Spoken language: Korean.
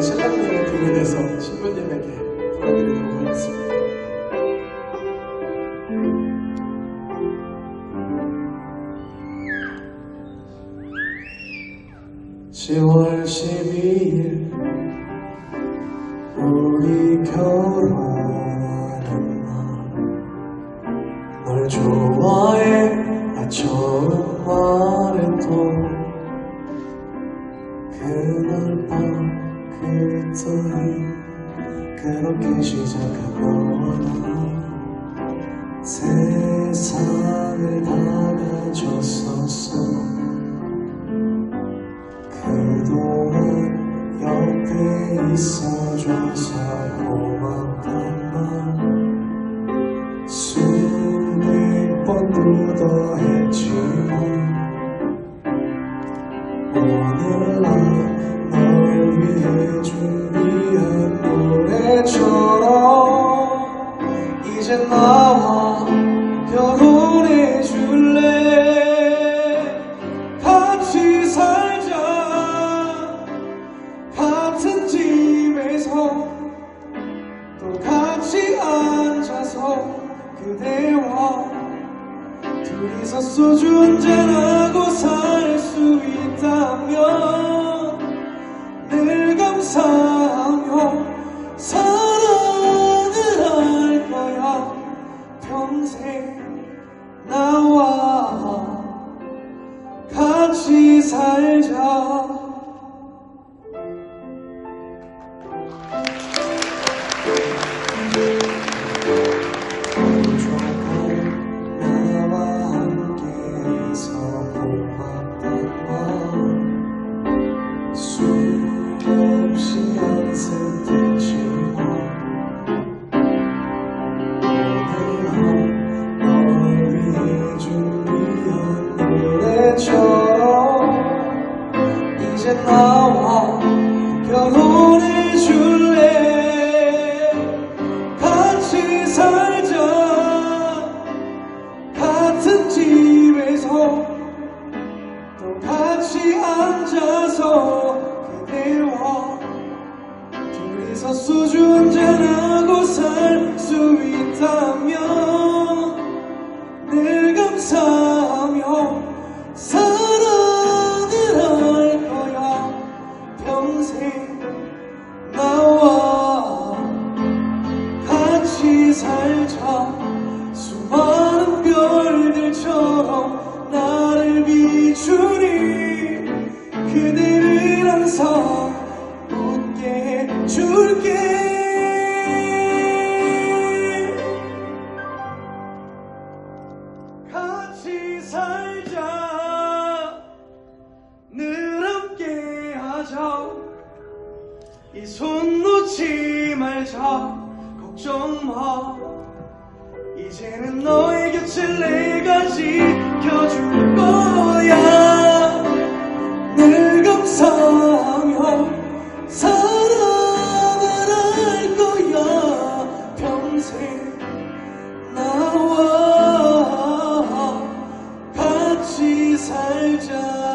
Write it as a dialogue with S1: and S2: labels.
S1: 신랑님의 등에 대해서 신부님에게 불러드리도록 하겠습니다. 10월 12일 우리 결혼하는 날널 좋아해 나 처음 말했던 밤 그랬더니 그렇게 너와 세상을 다 가졌었어. 그동안 옆에 있어줘서 고맙단 말. 수백 번도 더 했지만 오늘날 널 위해 준 그대와 둘이서 소주 한잔하고 살 수 있다면 늘 감사하며 사랑을 할 거야. 평생 나와 같이 살자 둘이서 소주 한잔하고 살 수 있다면 늘 감사하며 사랑을 할 거야. 평생 나와 같이 살자 줄게. 같이 살자. 늘 함께 하자. 이 손 놓지 말자. 걱정 마. 이제는 너의 곁을 내가 지켜줄게 살자.